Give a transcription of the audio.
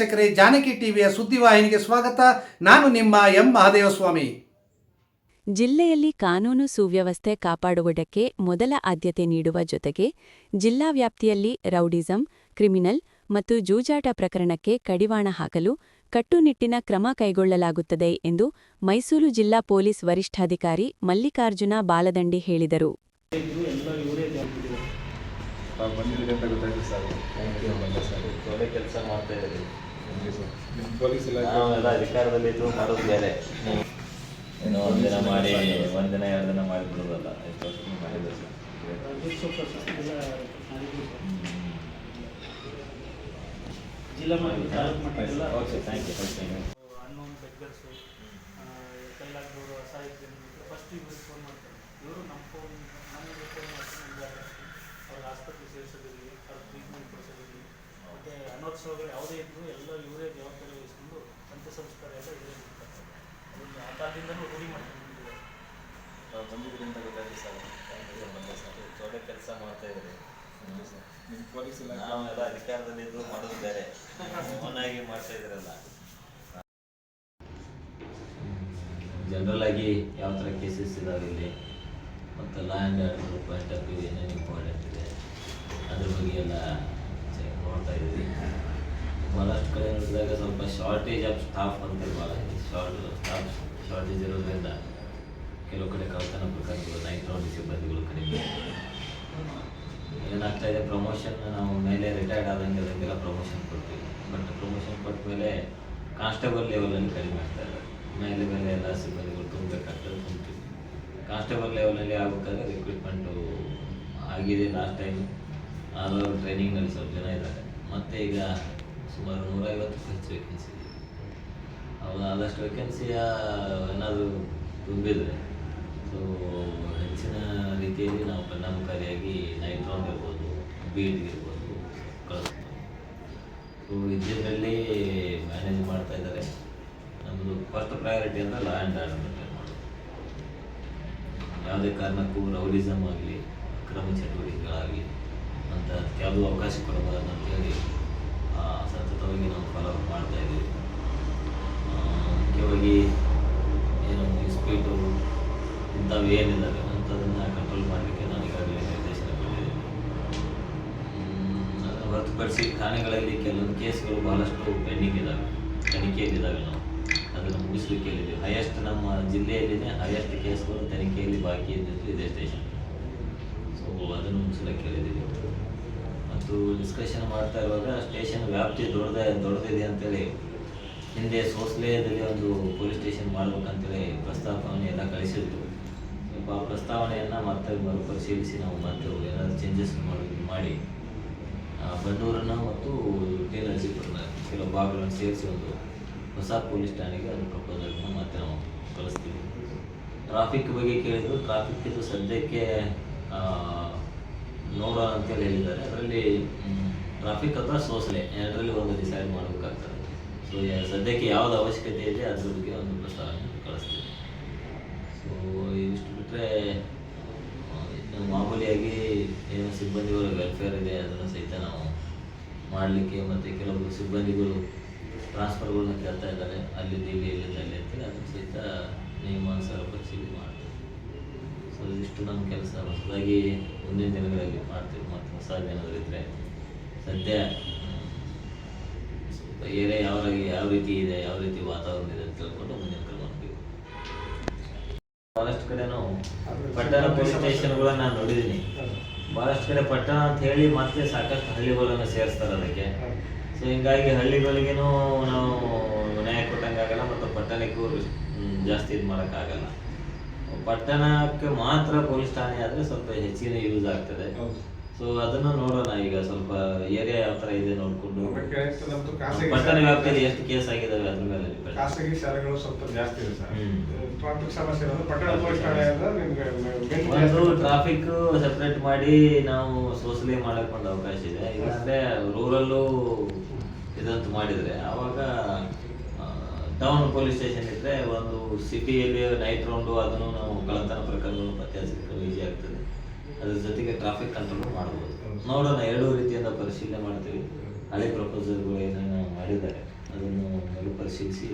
ವೀಕ್ಷಕರೇ ಜಾನಕಿ ಟಿವಿಯ ಸುದ್ದಿವಾಹಿನಿಗೆ ಸ್ವಾಗತ. ನಾನು ನಿಮ್ಮ ಎಂ ಮಹಾದೇವಸ್ವಾಮಿ. ಜಿಲ್ಲೆಯಲ್ಲಿ ಕಾನೂನು ಸುವ್ಯವಸ್ಥೆ ಕಾಪಾಡುವುದಕ್ಕೆ ಮೊದಲ ಆದ್ಯತೆ ನೀಡುವ ಜೊತೆಗೆ ಜಿಲ್ಲಾ ವ್ಯಾಪ್ತಿಯಲ್ಲಿ ರೌಡಿಸಂ ಕ್ರಿಮಿನಲ್ ಮತ್ತು ಜೂಜಾಟ ಪ್ರಕರಣಕ್ಕೆ ಕಡಿವಾಣ ಹಾಕಲು ಕಟ್ಟುನಿಟ್ಟಿನ ಕ್ರಮ ಕೈಗೊಳ್ಳಲಾಗುತ್ತದೆ ಎಂದು ಮೈಸೂರು ಜಿಲ್ಲಾ ಪೊಲೀಸ್ ವರಿಷ್ಠಾಧಿಕಾರಿ ಮಲ್ಲಿಕಾರ್ಜುನ ಬಾಲದಂಡಿ ಹೇಳಿದರು. ಕೆಲಸ ನಾವೆಲ್ಲ ಮಾಡೋದು ಬೇರೆ ಏನೋ ಒಂದಿನ ಮಾಡಿ ಒಂದಿನ ಎರಡು ದಿನ ಮಾಡಿ ಬಿಡೋದಲ್ಲ ಎಷ್ಟು ವರ್ಷ ಮಾಡಿದ್ರು ಜಿಲ್ಲಾ okay thank you thank you unknown beggars ಕೈಲಾಗದವರು ಅಸಹಾಯಕ ಫಸ್ಟ್ ಇವ್ರಿಗೆ ಫೋನ್ ಮಾಡ್ತಾರೆ. ಇವರು ನಮ್ಮ ಫೋನ್ ನಮಗೆ ಫೋನ್ ಮಾಡ್ತಾರೆ ಅವ್ರ ಆಸ್ಪತ್ರೆಗೆ ಮತ್ತು ಅನೋತ್ಸವಗಳು ಯಾವುದೇ ಇದ್ರು ಎಲ್ಲ ಇವರೇ ಜವಾಬ್ದಾರಿ ವಹಿಸ್ಕೊಂಡು ಅಂತ್ಯ ಸಂಸ್ಕಾರ ಎಲ್ಲ ಇವರೇ ಮಾಡ್ತಾರೆ ಅದನ್ನು ಆ ಕಾಲದಿಂದಲೂ ರೂಢಿ ಸರ್. ಬಂದೆ ಸರ್. ಒಳ್ಳೆ ಕೆಲಸ ಮಾಡ್ತಾ ಇದ್ದೀರಿ. ಸರ್. ನಿಮ್ಮ ಪೊಲೀಸ್ ನಾವೆಲ್ಲ ಮಾಡೋದು ಬೇರೆ ಮಾಡ್ತಾ ಜನರಲ್ ಆಗಿ ಯಾವ ಥರ ಕೇಸಸ್ ಇದಾವೆ ಇಲ್ಲಿ? ಮತ್ತು law and order point of view ಏನೇನು ಇಂಪಾರ್ಟೆಂಟ್ ಇದೆ? ಅದ್ರ ಬಗ್ಗೆ ಎಲ್ಲ ಚೆಕ್ ಕಡೆ ನೋಡಿದಾಗ ಸ್ವಲ್ಪ ಶಾರ್ಟೇಜ್ ಆಫ್ ಸ್ಟಾಫ್ ಅಂತ ಭಾಳ ಶಾರ್ಟ್ ಸ್ಟಾಫ್ ಶಾರ್ಟೇಜ್ ಇರೋದ್ರಿಂದ ಕೆಲವು ಕಡೆ ಕಳ್ತನ ಪ್ರಕರಣಗಳು ನೈಟ್ ರೌಂಡ್ ಸಿಬ್ಬಂದಿಗಳು ಕಡಿಮೆ. ಏನಾಗ್ತಾ ಇದೆ ಪ್ರಮೋಷನ್ ನಾವು ಮೇಲೆ ರಿಟೈರ್ಡ್ ಆದಂಗೆ ಅದಂಗೆಲ್ಲ ಪ್ರಮೋಷನ್ ಕೊಡ್ತೀವಿ. ಬಟ್ ಪ್ರಮೋಷನ್ ಕೊಟ್ಟ ಮೇಲೆ ಕಾನ್ಸ್ಟೇಬಲ್ ಲೆವೆಲಲ್ಲಿ ಕಡಿಮೆ ಆಗ್ತಾರೆ ಮೇಲೆ ಮೇಲೆ ಎಲ್ಲ ಸಿಬ್ಬಂದಿಗಳು ತುಂಬಬೇಕಾಗ್ತದೆ ತುಂಬ್ತೀವಿ ಕಾನ್ಸ್ಟೇಬಲ್ ಲೆವೆಲಲ್ಲಿ ಆಗ್ಬೇಕಾದ್ರೆ ರಿಕ್ರೂಟ್ಮೆಂಟು ಆಗಿದೆ ಲಾಸ್ಟ್ ಟೈಮ್ ಆದವರು ಟ್ರೈನಿಂಗ್ನಲ್ಲಿ ಸ್ವಲ್ಪ ಜನ ಇದ್ದಾರೆ. ಮತ್ತೆ ಈಗ ಸುಮಾರು ನೂರೈವತ್ತು ಹೆಚ್ಚು ವೇಕೆನ್ಸಿ ಇದೆ. ಅವಾಗ ಆದಷ್ಟು ವೇಕೆನ್ಸಿಯ ಏನಾದರೂ ತುಂಬಿದರೆ ಸೊ ಹೆಚ್ಚಿನ ರೀತಿಯಲ್ಲಿ ನಾವು ಪರಿಣಾಮಕಾರಿಯಾಗಿ ನೈಟ್ ರೌಂಡ್ ಇರ್ಬೋದು ಬೀಡ್ ಇರ್ಬೋದು ಕಳಿಸ್ಬೋದು. ಸೊ ಇದರಲ್ಲಿ ಮ್ಯಾನೇಜ್ ಮಾಡ್ತಾ ಇದ್ದಾರೆ. ನಮ್ಮದು ಫಸ್ಟ್ ಪ್ರಯಾರಿಟಿ ಅಂದರೆ ಲಾ ಆ್ಯಂಡ್ ಆರ್ಡರ್ ಮೇಂಟೈನ್ ಮಾಡೋದು. ಯಾವುದೇ ಕಾರಣಕ್ಕೂ ರೌಡಿಸಮ್ ಆಗಲಿ, ಅಕ್ರಮ ಚಟುವಟಿಕೆಗಳಾಗಲಿ ಅಂತ ಅದಕ್ಕೆ ಯಾವುದೂ ಅವಕಾಶ ಕೊಡಬಾರ್ದು ಅಂತ ಹೇಳಿ ಸತತವಾಗಿ ನಾವು ಫಾಲೋ ಅಪ್ ಮಾಡ್ತಾ ಇದ್ದೀವಿ. ಮುಖ್ಯವಾಗಿ ಏನು ಇಸ್ಪೀಟು ಇಂಥವು ಏನಿದ್ದಾವೆ ಅಂಥದನ್ನು ಕಂಟ್ರೋಲ್ ಮಾಡಲಿಕ್ಕೆ ನಾನು ಈಗಾಗಲೇ ನಿರ್ದೇಶನ ಕೊಟ್ಟಿದ್ದೀನಿ. ಅದನ್ನು ಹೊರತುಪಡಿಸಿ ಠಾಣೆಗಳಲ್ಲಿ ಕೆಲವೊಂದು ಕೇಸ್ಗಳು ಬಹಳಷ್ಟು ಪೆಂಡಿಂಗ್ ಇದ್ದಾವೆ ತನಿಖೆಯಲ್ಲಿದ್ದಾವೆ ನಾವು. ಅದನ್ನು ಮುಗಿಸ್ಲಿಕ್ಕೆ ಹೇಳಿದ್ದೀವಿ. ಹೈಯೆಸ್ಟ್ ನಮ್ಮ ಜಿಲ್ಲೆಯಲ್ಲಿನೇ ಹೈಯೆಸ್ಟ್ ಕೇಸ್ಗಳು ತನಿಖೆಯಲ್ಲಿ ಬಾಕಿ ಇದ್ದಿದ್ದು ಇದೇ ಸ್ಟೇಷನ್ ಸೊ ಅದನ್ನು ಮುಗಿಸ್ಲಿಕ್ಕೆ ಹೇಳಿದ್ದೀವಿ. ಮತ್ತು ಡಿಸ್ಕಷನ್ ಮಾಡ್ತಾ ಇರುವಾಗ, ಸ್ಟೇಷನ್ ವ್ಯಾಪ್ತಿ ದೊಡ್ಡದ, ದೊಡ್ಡದಿದೆ ಅಂತೇಳಿ ಹಿಂದೆ ಸೋಸ್ಲೇದಲ್ಲಿ ಒಂದು ಪೊಲೀಸ್ ಸ್ಟೇಷನ್ ಮಾಡ್ಬೇಕಂತೇಳಿ ಪ್ರಸ್ತಾಪವನ್ನು ಎಲ್ಲ ಕಳಿಸಿದ್ರು. ಆ ಪ್ರಸ್ತಾವನೆಯನ್ನು ಮತ್ತೆ ಮರುಪರಿಶೀಲಿಸಿ ನಾವು ಮತ್ತೆ ಏನಾದರೂ ಚೇಂಜಸ್ ಮಾಡಿ ಬಂಡೂರನ್ನ ಮತ್ತು ಟೇಲರ್ಜಿಪುರನ ಕೆಲವು ಭಾಗಗಳನ್ನು ಸೇರಿಸಿ ಒಂದು ಹೊಸ ಪೊಲೀಸ್ ಠಾಣೆಗೆ ಅದು ಪ್ರಪೋಸಲ್ನ ಮತ್ತೆ ನಾವು ಕಳಿಸ್ತೀವಿ. ಟ್ರಾಫಿಕ್ ಬಗ್ಗೆ ಕೇಳಿದ್ರು, ಟ್ರಾಫಿಕ್ ಇದು ಸದ್ಯಕ್ಕೆ ಆ, ನೋಡೋಣ ಅಂತೇಳಿ ಹೇಳಿದ್ದಾರೆ. ಅದರಲ್ಲಿ ಟ್ರಾಫಿಕ್ ಅಥವಾ ಸೋಸಲೆ ಎರಡರಲ್ಲಿ ಒಂದು ಡಿಸೈಡ್ ಮಾಡಬೇಕಾಗ್ತದೆ. ಸೊ ಸದ್ಯಕ್ಕೆ ಯಾವ್ದು ಅವಶ್ಯಕತೆ ಇದೆ ಅದ್ರ ಬಗ್ಗೆ ಒಂದು ಪ್ರಸ್ತಾವನೆ ಕಳಿಸ್ತೀವಿ ಸೊ ಇಷ್ಟು ಬಿಟ್ಟರೆ ಇನ್ನು ಮಾಮೂಲಿಯಾಗಿ ಏನು ಸಿಬ್ಬಂದಿಗಳ ವೆಲ್ಫೇರ್ ಇದೆ ಅದನ್ನು ಸಹಿತ ನಾವು ಮಾಡಲಿಕ್ಕೆ ಮತ್ತು ಕೆಲವು ಸಿಬ್ಬಂದಿಗಳು ಟ್ರಾನ್ಸ್ಫರ್ಗಳನ್ನ ಕೇಳ್ತಾ ಇದ್ದಾರೆ. ಅಲ್ಲಿಂದ ಇಲ್ಲಿ ಇಲ್ಲಿಂದ ಅಲ್ಲಿ ಅಂತೇಳಿ ಅದನ್ನು ಸಹಿತ ನಿಯಮಾನುಸಾರ ಪರಿಶೀಲನೆ ಮಾಡ್ತೀವಿ. ಸೊ ಇದಿಷ್ಟು ನಮ್ಮ ಕೆಲಸ ಹೊಸದಾಗಿ ಮುಂದಿನ ದಿನಗಳಲ್ಲಿ ಮಾಡ್ತೀವಿ ಮತ್ತು ಹೊಸದು ಏನಾದರೂ ಇದ್ದರೆ ಸದ್ಯ ಸ್ವಲ್ಪ ಏರಿಯಾ ಯಾವ ಯಾವ ರೀತಿ ಇದೆ ಯಾವ ರೀತಿ ವಾತಾವರಣ ಇದೆ ಅಂತ ತಿಳ್ಕೊಂಡು ಮುಂದಿನ ಕ್ರಮ ಮಾಡಬೇಕು ಭಾಳಷ್ಟು ಕಡೆ ನಾವು ಪಟ್ಟಣ ಪೊಲೀಸ್ ಸ್ಟೇಷನ್ಗಳನ್ನ ನಾನು ನೋಡಿದ್ದೀನಿ. ಭಾಳಷ್ಟು ಕಡೆ ಪಟ್ಟಣ ಅಂತ ಹೇಳಿ ಮತ್ತೆ ಸಾಕಷ್ಟು ಹಳ್ಳಿಗಳನ್ನು ಸೇರಿಸ್ತಾರೆ ಅದಕ್ಕೆ. ಸೊ ಹಿಂಗಾಗಿ ಹಳ್ಳಿಗಳಿಗೇನು ನಾವು ನ್ಯಾಯ ಕೊಟ್ಟಂಗಾಗಲ್ಲ ಮತ್ತು ಪಟ್ಟಣಕ್ಕೂ ಜಾಸ್ತಿ ಇದು ಮಾಡೋಕ್ಕಾಗಲ್ಲ. ಪಟ್ಟಣಕ್ಕೆ ಮಾತ್ರ ಪೊಲೀಸ್ ಠಾಣೆ ಆದ್ರೆ ಸ್ವಲ್ಪ ಹೆಚ್ಚಿನ ಯೂಸ್ ಆಗ್ತದೆ. ಹೌದು. ಸೊ ಅದನ್ನ ನೋಡೋಣ ಈಗ ಸ್ವಲ್ಪ ಏರಿಯಾ ಯಾವ ತರ ಇದೆ ನೋಡ್ಕೊಂಡು. ಅದಕ್ಕೆ ನಮ್ದು ಖಾಸಗಿ ಪಟ್ಟಣ ವ್ಯಾಪ್ತಿಯಲ್ಲಿ ಎಷ್ಟು ಕೇಸ್ ಆಗಿದಾವೆ ಅದ್ರ ಮೇಲೆ ಖಾಸಗಿ ಶಾಲೆಗಳು ಸ್ವಲ್ಪ ಜಾಸ್ತಿ ಇದೆ ಸರ್. ಹ್ಮ್. ಟ್ರಾಫಿಕ್ ಸಮಸ್ಯೆ ಇರೋದು. ಪಟ್ಟಣ ಪೊಲೀಸ್ ಠಾಣೆ ಅಂದ್ರೆ ನಿಮ್ಗೆ ಮೇನ್ ಒಂದು ಟ್ರಾಫಿಕ್ ಸೆಪರೇಟ್ ಮಾಡಿ ನಾವು ಸೋಸಲಿ ಮಾಡಕ್ ಒಂದು ಅವಕಾಶ ಇದೆ. ಇಲ್ಲಾಂದ್ರೆ ರೂರಲ್ಲೂ ಇದಂತ ಮಾಡಿದ್ರೆ. ಆವಾಗ ಟೌನ್ ಪೊಲೀಸ್ ಸ್ಟೇಷನ್ ಇದ್ರೆ ಒಂದು ಸಿಟಿಯಲ್ಲಿ ನೈಟ್ ರೌಂಡು ಅದನ್ನು ನಾವು ಕಳ್ಳತನ ಪ್ರಕರಣಗಳು ಪತ್ತೆ ಹಚ್ಚಲಿಕ್ಕೆ ಈಸಿ ಆಗ್ತದೆ. ಅದ್ರ ಜೊತೆಗೆ ಟ್ರಾಫಿಕ್ ಕಂಟ್ರೋಲ್ ಮಾಡ್ಬೋದು. ನೋಡೋಣ, ಎರಡೂ ರೀತಿಯಿಂದ ಪರಿಶೀಲನೆ ಮಾಡ್ತೀವಿ. ಹಳೆ ಪ್ರಪೋಸಲ್ಗಳು ಏನೇನು ಮಾಡಿದ್ದಾರೆ. ಅದನ್ನು ಮರುಪರಿಶೀಲಿಸಿ